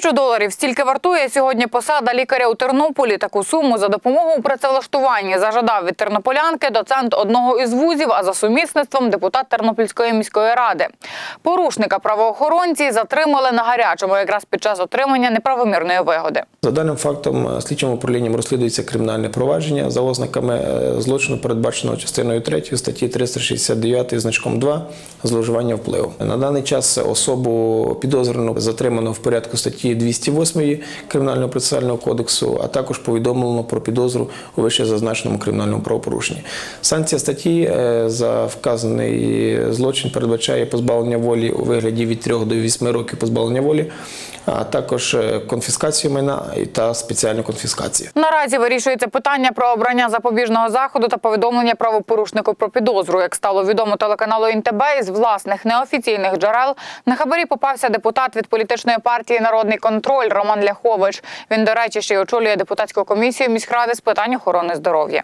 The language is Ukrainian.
Тисячу доларів стільки вартує сьогодні посада лікаря у Тернополі. Таку суму за допомогу у працевлаштуванні зажадав від тернополянки доцент одного із вузів, а за сумісництвом депутат Тернопільської міської ради. Порушника правоохоронці затримали на гарячому, якраз під час отримання неправомірної вигоди. За даним фактом, е, слідчим управлінням розслідується кримінальне провадження за ознаками е, злочину, передбаченого частиною 3 статті 369 значком 2 зловживання впливу. На даний час особу підозрювану затримано в порядку статті 208 Кримінального процесуального кодексу, а також повідомлено про підозру у вище зазначеному кримінальному правопорушенні. Санкція статті е, за вказаний злочин передбачає позбавлення волі у вигляді від 3 до 8 років позбавлення волі, а також е, конфіскацію майна та спеціальну конфіскацію. Наразі вирішується питання про обрання запобіжного заходу та повідомлення правопорушнику про підозру. Як стало відомо телеканалу ІНТБ із власних неофіційних джерел на хабарі попався депутат від політичної партії Народний контроль Роман Ляхович. Він, до речі, ще й очолює депутатську комісію міськради з питань охорони здоров'я.